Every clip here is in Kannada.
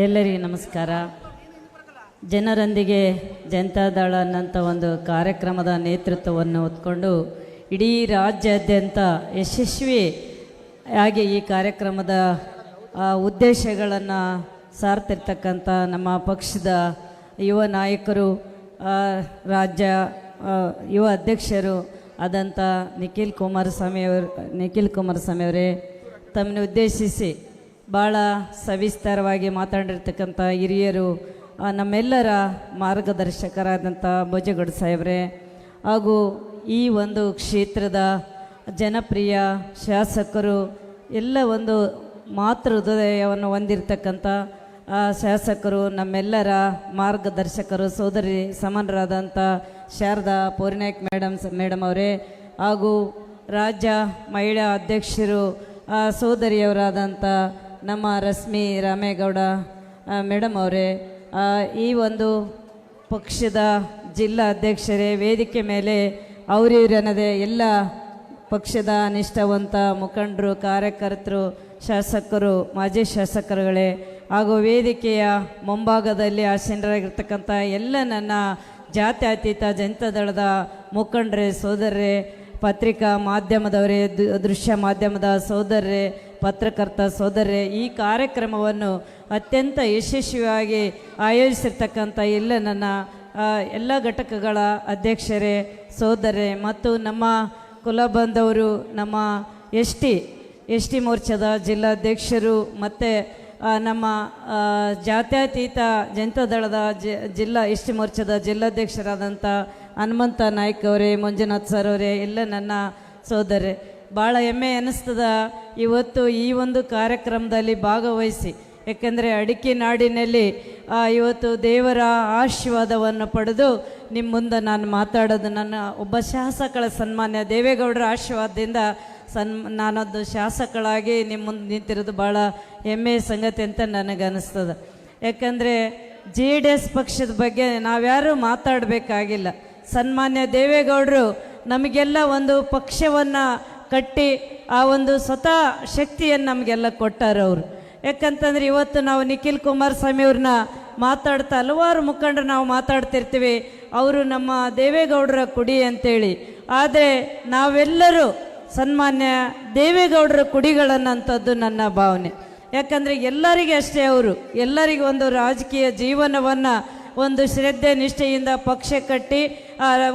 ಎಲ್ಲರಿಗೂ ನಮಸ್ಕಾರ. ಜನರೊಂದಿಗೆ ಜನತಾದಳ ಅನ್ನಂಥ ಒಂದು ಕಾರ್ಯಕ್ರಮದ ನೇತೃತ್ವವನ್ನು ಹೊತ್ಕೊಂಡು ಇಡೀ ರಾಜ್ಯಾದ್ಯಂತ ಯಶಸ್ವಿ ಹಾಗೆ ಈ ಕಾರ್ಯಕ್ರಮದ ಉದ್ದೇಶಗಳನ್ನು ಸಾರ್ತಿರ್ತಕ್ಕಂಥ ನಮ್ಮ ಪಕ್ಷದ ಯುವ ನಾಯಕರು ರಾಜ್ಯ ಯುವ ಅಧ್ಯಕ್ಷರು ಆದಂಥ ನಿಖಿಲ್ ಕುಮಾರಸ್ವಾಮಿ ಅವರು, ನಿಖಿಲ್ ಕುಮಾರಸ್ವಾಮಿ ಅವರೇ ತಮ್ಮನ್ನು ಉದ್ದೇಶಿಸಿ ಭಾಳ ಸವಿಸ್ತಾರವಾಗಿ ಮಾತಾಡಿರ್ತಕ್ಕಂಥ ಹಿರಿಯರು ನಮ್ಮೆಲ್ಲರ ಮಾರ್ಗದರ್ಶಕರಾದಂಥ ಭೋಜಗೌಡ ಸಾಹೇಬ್ರೆ, ಹಾಗೂ ಈ ಒಂದು ಕ್ಷೇತ್ರದ ಜನಪ್ರಿಯ ಶಾಸಕರು, ಎಲ್ಲ ಒಂದು ಮಾತೃ ಹೃದಯವನ್ನು ಹೊಂದಿರತಕ್ಕಂಥ ಶಾಸಕರು, ನಮ್ಮೆಲ್ಲರ ಮಾರ್ಗದರ್ಶಕರು, ಸೋದರಿ ಸಮಾನರಾದಂಥ ಶಾರದಾ ಪೂರ್ಣಾಯಕ್ ಮೇಡಮ್ ಮೇಡಮ್ ಅವರೇ, ಹಾಗೂ ರಾಜ್ಯ ಮಹಿಳಾ ಅಧ್ಯಕ್ಷರು ಸೋದರಿಯವರಾದಂಥ ನಮ್ಮ ರಶ್ಮಿ ರಾಮೇಗೌಡ ಮೇಡಮ್ ಅವರೇ ಈ ಒಂದು ಪಕ್ಷದ ಜಿಲ್ಲಾ ಅಧ್ಯಕ್ಷರೇ, ವೇದಿಕೆ ಮೇಲೆ ಅವರಿವರನ್ನದೇ ಎಲ್ಲ ಪಕ್ಷದ ನಿಷ್ಠಾವಂತ ಮುಖಂಡರು, ಕಾರ್ಯಕರ್ತರು, ಶಾಸಕರು, ಮಾಜಿ ಶಾಸಕರುಗಳೇ, ಹಾಗೂ ವೇದಿಕೆಯ ಮುಂಭಾಗದಲ್ಲಿ ಆಸೀನರಾಗಿರ್ತಕ್ಕಂಥ ಎಲ್ಲ ನನ್ನ ಜಾತ್ಯತೀತ ಜನತಾದಳದ ಮುಖಂಡರೇ, ಸೋದರರೇ, ಪತ್ರಿಕಾ ಮಾಧ್ಯಮದವರೇ ದೃಶ್ಯ ಮಾಧ್ಯಮದ ಸೋದರರೇ ಪತ್ರಕರ್ತ ಸೋದರೆ ಈ ಕಾರ್ಯಕ್ರಮವನ್ನು ಅತ್ಯಂತ ಯಶಸ್ವಿಯಾಗಿ ಆಯೋಜಿಸಿರ್ತಕ್ಕಂಥ ಎಲ್ಲ ನನ್ನ ಎಲ್ಲ ಘಟಕಗಳ ಅಧ್ಯಕ್ಷರೇ ಸೋದರೆ ಮತ್ತು ನಮ್ಮ ಕುಲಬಂಧವರು, ನಮ್ಮ ಎಸ್ ಟಿ ಎಸ್ ಟಿ ಮೋರ್ಚಾದ ಜಿಲ್ಲಾಧ್ಯಕ್ಷರು ಮತ್ತು ನಮ್ಮ ಜಾತ್ಯತೀತ ಜನತಾದಳದ ಜಿಲ್ಲಾ ಎಸ್ ಟಿ ಮೋರ್ಚಾದ ಜಿಲ್ಲಾಧ್ಯಕ್ಷರಾದಂಥ ಹನುಮಂತ ನಾಯ್ಕ ಅವರೇ, ಮಂಜುನಾಥ್ ಸರ್ ಅವರೇ, ಎಲ್ಲ ನನ್ನ ಸೋದರೇ ಭಾಳ ಹೆಮ್ಮೆ ಅನ್ನಿಸ್ತದ ಇವತ್ತು ಈ ಒಂದು ಕಾರ್ಯಕ್ರಮದಲ್ಲಿ ಭಾಗವಹಿಸಿ, ಏಕೆಂದರೆ ಅಡಿಕೆ ನಾಡಿನಲ್ಲಿ ಇವತ್ತು ದೇವರ ಆಶೀರ್ವಾದವನ್ನು ಪಡೆದು ನಿಮ್ಮ ಮುಂದೆ ನಾನು ಮಾತಾಡೋದು ನನ್ನ ಒಬ್ಬ ಶಾಸಕಳ ಸನ್ಮಾನ್ಯ, ದೇವೇಗೌಡರ ಆಶೀರ್ವಾದದಿಂದ ಸನ್, ನಾನೊಂದು ಶಾಸಕಳಾಗಿ ನಿಮ್ಮ ಮುಂದೆ ನಿಂತಿರೋದು ಭಾಳ ಹೆಮ್ಮೆಯ ಸಂಗತಿ ಅಂತ ನನಗೆ ಅನ್ನಿಸ್ತದೆ ಯಾಕಂದರೆ ಜೆ ಡಿ ಎಸ್ ಪಕ್ಷದ ಬಗ್ಗೆ ನಾವ್ಯಾರೂ ಮಾತಾಡಬೇಕಾಗಿಲ್ಲ. ಸನ್ಮಾನ್ಯ ದೇವೇಗೌಡರು, ನಮಗೆಲ್ಲ ಒಂದು ಪಕ್ಷವನ್ನು ಕಟ್ಟಿ ಆ ಒಂದು ಸ್ವತಃ ಶಕ್ತಿಯನ್ನು ನಮಗೆಲ್ಲ ಕೊಟ್ಟಾರೆ ಅವರು. ಯಾಕಂತಂದ್ರೆ ಇವತ್ತು ನಾವು ನಿಖಿಲ್ ಕುಮಾರಸ್ವಾಮಿ ಅವ್ರನ್ನ ಮಾತಾಡ್ತಾ ಹಲವಾರು ಮುಖಂಡರು ನಾವು ಮಾತಾಡ್ತಿರ್ತೀವಿ. ಅವರು ನಮ್ಮ ದೇವೇಗೌಡರ ಕುಡಿ ಅಂತೇಳಿ. ಆದರೆ ನಾವೆಲ್ಲರೂ ಸನ್ಮಾನ್ಯ ದೇವೇಗೌಡರ ಕುಡಿಗಳನ್ನಂಥದ್ದು ನನ್ನ ಭಾವನೆ. ಯಾಕಂದರೆ ಎಲ್ಲರಿಗೆ ಅಷ್ಟೇ ಅವರು. ಎಲ್ಲರಿಗೂ ಒಂದು ರಾಜಕೀಯ ಜೀವನವನ್ನು, ಒಂದು ಶ್ರದ್ಧೆ, ನಿಷ್ಠೆಯಿಂದ ಪಕ್ಷ ಕಟ್ಟಿ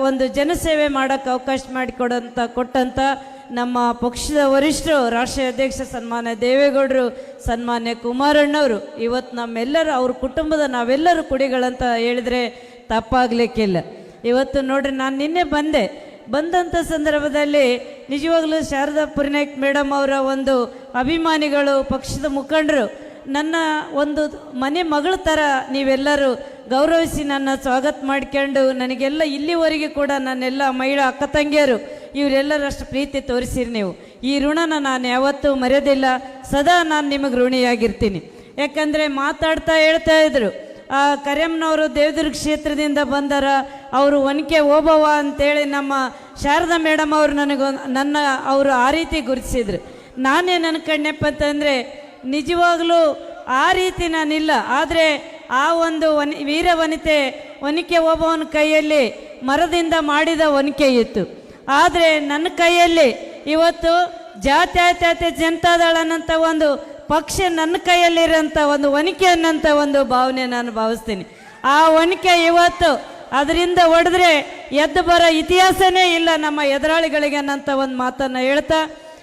ಒಂದು ಜನಸೇವೆ ಮಾಡೋಕ್ಕೆ ಅವಕಾಶ ಮಾಡಿಕೊಡೋಂಥ ಕೊಟ್ಟಂಥ ನಮ್ಮ ಪಕ್ಷದ ವರಿಷ್ಠರು, ರಾಷ್ಟ್ರೀಯ ಅಧ್ಯಕ್ಷ ಸನ್ಮಾನ್ಯ ದೇವೇಗೌಡರು, ಸನ್ಮಾನ್ಯ ಕುಮಾರಣ್ಣವರು ಇವತ್ತು ನಮ್ಮೆಲ್ಲರೂ, ಅವ್ರ ಕುಟುಂಬದ ನಾವೆಲ್ಲರೂ ಕುಡಿಗಳಂತ ಹೇಳಿದರೆ ತಪ್ಪಾಗಲಿಕ್ಕಿಲ್ಲ. ಇವತ್ತು ನೋಡ್ರಿ, ನಾನು ನಿನ್ನೆ ಬಂದೆ. ಬಂದಂಥ ಸಂದರ್ಭದಲ್ಲಿ ನಿಜವಾಗ್ಲೂ ಶಾರದಾ ಪುರ್ನಾಯ್ಕ್ ಮೇಡಮ್ ಅವರ ಒಂದು ಅಭಿಮಾನಿಗಳು, ಪಕ್ಷದ ಮುಖಂಡರು, ನನ್ನ ಒಂದು ಮನೆ ಮಗಳ ಥರ ನೀವೆಲ್ಲರೂ ಗೌರವಿಸಿ ನನ್ನ ಸ್ವಾಗತ ಮಾಡ್ಕೊಂಡು, ನನಗೆಲ್ಲ ಇಲ್ಲಿವರೆಗೆ ಕೂಡ ನನ್ನೆಲ್ಲ ಮಹಿಳಾ ಅಕ್ಕ ತಂಗಿಯರು ಇವರೆಲ್ಲರಷ್ಟು ಪ್ರೀತಿ ತೋರಿಸಿರಿ ನೀವು. ಈ ಋಣನ ನಾನು ಯಾವತ್ತೂ ಮರೆಯೋದಿಲ್ಲ ಸದಾ ನಾನು ನಿಮಗೆ ಋಣಿಯಾಗಿರ್ತೀನಿ. ಯಾಕಂದರೆ ಮಾತಾಡ್ತಾ ಹೇಳ್ತಾ ಇದ್ರು ಕರೆಮ್ನವರು ದೇವದುರ್ಗ ಕ್ಷೇತ್ರದಿಂದ ಬಂದಾರ, ಅವರು ಒನಕೆ ಓಬವ್ವ ಅಂತೇಳಿ ನಮ್ಮ ಶಾರದಾ ಮೇಡಮ್ ಅವರು ನನಗೆ ನನ್ನ, ಅವರು ಆ ರೀತಿ ಗುರುತಿಸಿದ್ರು. ನನ್ನ ಕಣ್ಣೆಪ್ಪ ಅಂತಂದರೆ, ನಿಜವಾಗ್ಲೂ ಆ ರೀತಿ ನಾನಿಲ್ಲ. ಆದರೆ ಆ ಒಂದು ವನಿ ವೀರ ವನಿತೆ ಒನಕೆ ಓಬವ್ವನ ಕೈಯಲ್ಲಿ ಮರದಿಂದ ಮಾಡಿದ ಒನಕೆ ಇತ್ತು. ಆದರೆ ನನ್ನ ಕೈಯಲ್ಲಿ ಇವತ್ತು ಜಾತ್ಯಾತ್ಯತೆ ಜನತಾದಳ ಅನ್ನಂಥ ಒಂದು ಪಕ್ಷ ನನ್ನ ಕೈಯಲ್ಲಿರೋಂಥ ಒಂದು ವನಿಕೆ ಅನ್ನೋಂಥ ಒಂದು ಭಾವನೆ ನಾನು ಭಾವಿಸ್ತೀನಿ. ಆ ವನಿಕೆ ಇವತ್ತು ಅದರಿಂದ ಹೊಡೆದ್ರೆ ಎದ್ದು ಬರೋ ಇತಿಹಾಸನೇ ಇಲ್ಲ ನಮ್ಮ ಎದುರಾಳಿಗಳಿಗೆ ಅನ್ನೋಂಥ ಒಂದು ಮಾತನ್ನು ಹೇಳ್ತಾ,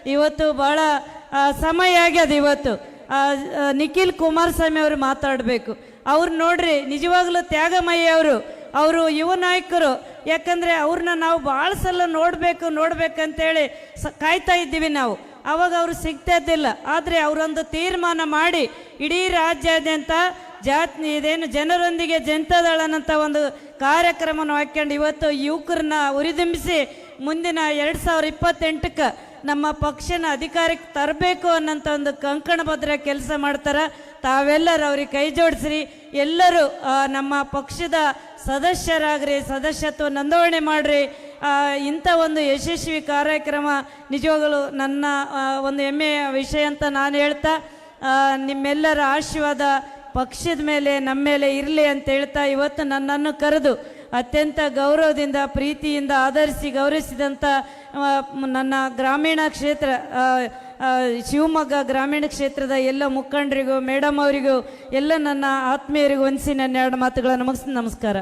ಇವತ್ತು ಭಾಳ ಸಮಯ ಆಗ್ಯದ ಇವತ್ತು. ನಿಖಿಲ್ ಕುಮಾರಸ್ವಾಮಿ ಅವರು ಮಾತಾಡಬೇಕು. ಅವ್ರು ನೋಡ್ರಿ, ನಿಜವಾಗ್ಲೂ ತ್ಯಾಗಮಯ್ಯ ಅವರು ಅವರು ಯುವ ನಾಯಕರು ಯಾಕಂದರೆ ಅವ್ರನ್ನ ನಾವು ಭಾಳ ಸಲ ನೋಡಬೇಕು, ನೋಡ್ಬೇಕಂತೇಳಿ ಸ ಕಾಯ್ತಾ ಇದ್ದೀವಿ ನಾವು. ಅವಾಗ ಅವರು ಸಿಗ್ತಾ ಇದ್ದಿಲ್ಲ. ಆದರೆ ಅವರೊಂದು ತೀರ್ಮಾನ ಮಾಡಿ ಇಡೀ ರಾಜ್ಯಾದ್ಯಂತ ಜಾತಿ ಇದೇನು ಜನರೊಂದಿಗೆ ಜನತಾದಳನಂತ ಒಂದು ಕಾರ್ಯಕ್ರಮವನ್ನು ಹಾಕ್ಕೊಂಡು ಇವತ್ತು ಯುವಕರನ್ನ ಉರಿದುಂಬಿಸಿ ಮುಂದಿನ ಎರಡು ಸಾವಿರ ಇಪ್ಪತ್ತೆಂಟಕ್ಕೆ ನಮ್ಮ ಪಕ್ಷನ ಅಧಿಕಾರಕ್ಕೆ ತರಬೇಕು ಅನ್ನೋಂಥ ಒಂದು ಕಂಕಣಭದ್ರ ಕೆಲಸ ಮಾಡ್ತಾರೆ. ತಾವೆಲ್ಲರೂ ಅವ್ರಿಗೆ ಕೈ ಜೋಡಿಸ್ರಿ. ಎಲ್ಲರೂ ನಮ್ಮ ಪಕ್ಷದ ಸದಸ್ಯರಾಗ್ರಿ, ಸದಸ್ಯತ್ವ ನೋಂದಣಿ ಮಾಡ್ರಿ. ಇಂಥ ಒಂದು ಯಶಸ್ವಿ ಕಾರ್ಯಕ್ರಮ ನಿಜವಾಗಲೂ ನನ್ನ ಒಂದು ಹೆಮ್ಮೆಯ ವಿಷಯ ಅಂತ ನಾನು ಹೇಳ್ತಾ ನಿಮ್ಮೆಲ್ಲರ ಆಶೀರ್ವಾದ ಪಕ್ಷದ ಮೇಲೆ, ನಮ್ಮ ಮೇಲೆ ಇರಲಿ ಅಂತ ಹೇಳ್ತಾ ಇವತ್ತು ನನ್ನನ್ನು ಕರೆದು ಅತ್ಯಂತ ಗೌರವದಿಂದ, ಪ್ರೀತಿಯಿಂದ ಆಧರಿಸಿ ಗೌರವಿಸಿದಂಥ ನನ್ನ ಗ್ರಾಮೀಣ ಕ್ಷೇತ್ರ ಶಿವಮೊಗ್ಗ ಗ್ರಾಮೀಣ ಕ್ಷೇತ್ರದ ಎಲ್ಲ ಮುಖಂಡರಿಗೂ, ಮೇಡಮ್ ಅವರಿಗೂ, ಎಲ್ಲ ನನ್ನ ಆತ್ಮೀಯರಿಗೂ ಹೊಂದಿಸಿ ನನ್ನ ಎರಡು ಮಾತುಗಳನ್ನು ಮುಗಿಸಿ ನಮಸ್ಕಾರ.